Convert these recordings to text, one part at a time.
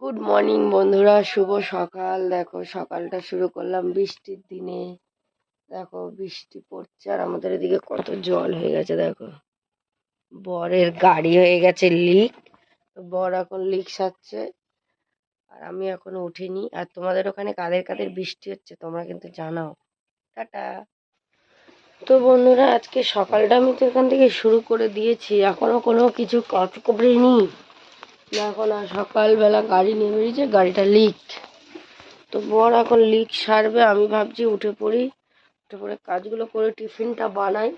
Good morning বন্ধুরা। শুভ সকাল। দেখো, সকালটা শুরু করলাম বৃষ্টির দিনে। দেখো, বৃষ্টি পড়ছে আর আমাদের এদিকে কত জল হয়ে গেছে, দেখো। বরের গাড়ি হয়ে গেছে লিক বর এখন লিক সারছে। আর আমি এখনও উঠিনি। আর তোমাদের ওখানে কাদের কাদের বৃষ্টি হচ্ছে, তোমরা কিন্তু জানাও। টাটা। তো বন্ধুরা, আজকে সকালটা আমি তো এখান থেকে শুরু করে দিয়েছি। এখনও কোনো কিছু কাজ করিনি। এখন আর সকালবেলা গাড়ি নিয়ে বেরিয়েছে, গাড়িটা লিক তো বর এখন লিক সারবে, আমি ভাবছি উঠে পড়ি, উঠে পড়ে কাজগুলো করে টিফিনটা বানাই।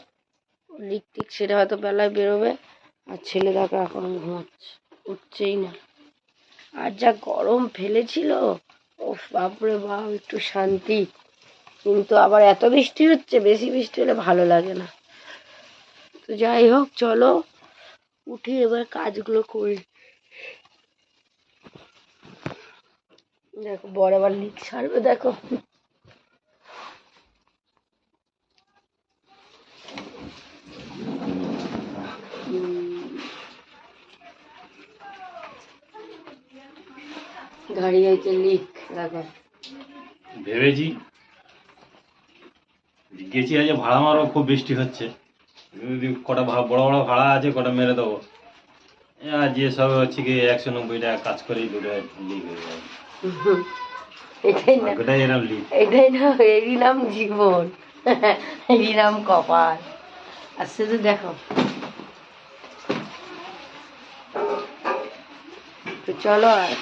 লিক টিক সেটা হয়তো বেলায় বেরোবে, আর ছেলে দেখো এখন ঘুমাচ্ছে, উঠছেই না। আর যা গরম ফেলেছিল ও বাপরে বাপ, একটু শান্তি। কিন্তু আবার এত বৃষ্টি হচ্ছে, বেশি বৃষ্টি হলে ভালো লাগে না। তো যাই হোক, চলো, উঠি এবার কাজগুলো করি। দেখো বড় আবার লিক ছাড়বে, দেখো। ভেবেছি। গেছি ভাড়া মারও খুব বৃষ্টি হচ্ছে। যদি কটা বড় বড় ভাড়া আছে, কটা মেরে দেবো। হচ্ছে একশো নব্বই টাকা কাজ করেই দুটো লিক হয়ে যায় এটাই না এটাই এরই নাম জীবন। এরই নাম কপাল। আর শুধু দেখো। তো চলো আর।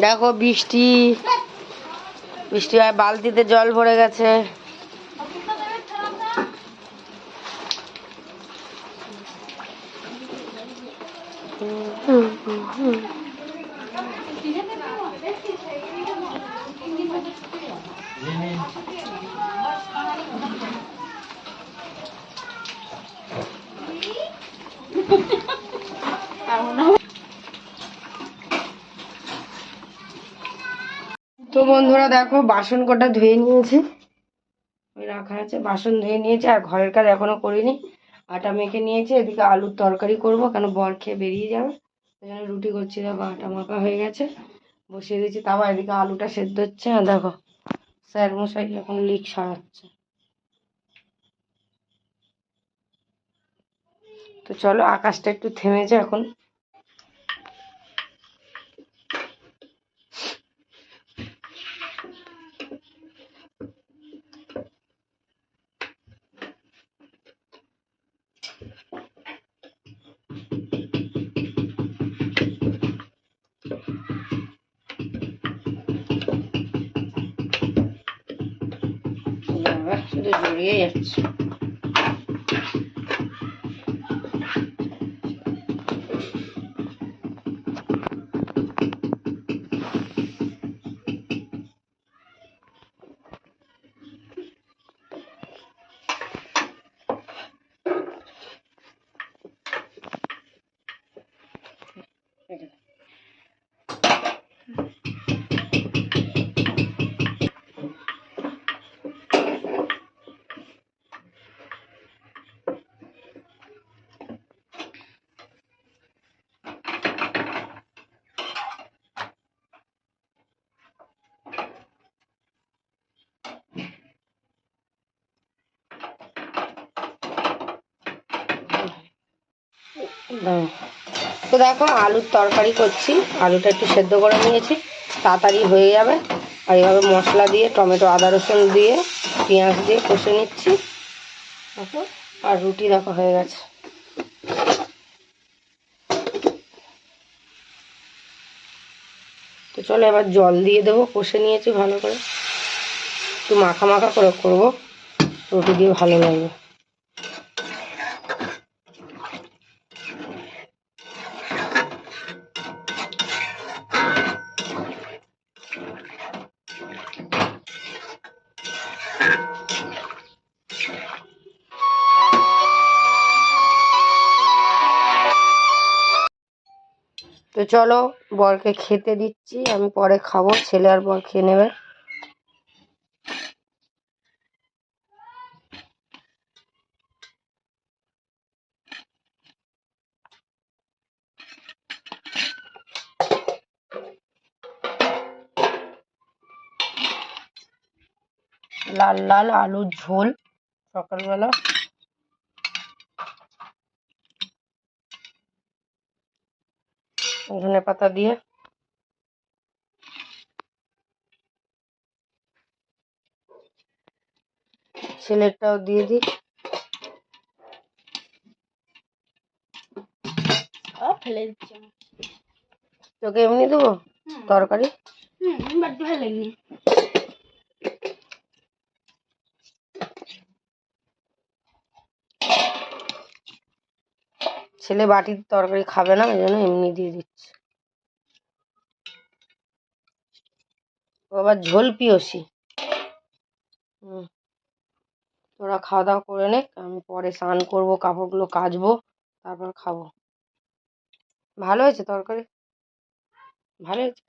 দেখো বৃষ্টি। বৃষ্টি হয় বালতিতে জল ভরে গেছে। তো বন্ধুরা দেখো, বাসন কটা ধুয়ে নিয়েছি। ওই রাখা আছে, বাসন ধুয়ে নিয়েছি, আর ঘরের কাজ এখনও করিনি। আটা মেখে নিয়েছি, এদিকে আলুর তরকারি করব, কেন বর খেয়ে বেরিয়ে যাবে। ওই জন্য রুটি করছি, দেখো আটা মাখা হয়ে গেছে। বসিয়ে দিয়েছি, তারপর এদিকে আলুটা সেদ্ধ হচ্ছে, আর দেখো স্যার মশাই এখন লিক সারাচ্ছে। তো চলো, আকাশটা একটু থেমেছে এখন। বাবা, শুধু জড়িয়ে যাচ্ছে তো দেখো, আলুর তরকারি করছি। আলুটা একটু সেদ্ধ করে নিয়েছি। তাড়াতাড়ি হয়ে যাবে। আর এইভাবে মশলা দিয়ে, টমেটো, আদা, রসুন দিয়ে, পেঁয়াজ দিয়ে কষে নিচ্ছি। দেখো, আর রুটি দেখো হয়ে গেছে। তো চলো এবার জল দিয়ে দেবো, কষে নিয়েছি ভালো করে। একটু মাখা মাখা করে করব। রুটি দিয়ে ভালো লাগবে। তো চলো, বরকে খেতে দিচ্ছি, আমি পরে খাব, ছেলে আর বর খেয়ে নেবে। লাল লাল আলুর ঝোল সকালবেলা। ধনে পাতা দিয়ে ছেলেরটাও দিয়ে দিই সব ফেলে দিচ্ছি আমি। তোকে এমনি দেবো হুম তরকারি হুম বাট ভালো লাগনি ছেলে বাটির তরকারি খাবে না, ওই জন্য এমনি দিয়ে দিচ্ছি। আবার ঝোল পিওসি। হুম। তোরা খাওয়া দাওয়া করে নে, আমি পরে স্নান করব, কাপড়গুলো কাচবো, তারপর খাব। ভালো হয়েছে তরকারি? ভালো হয়েছে?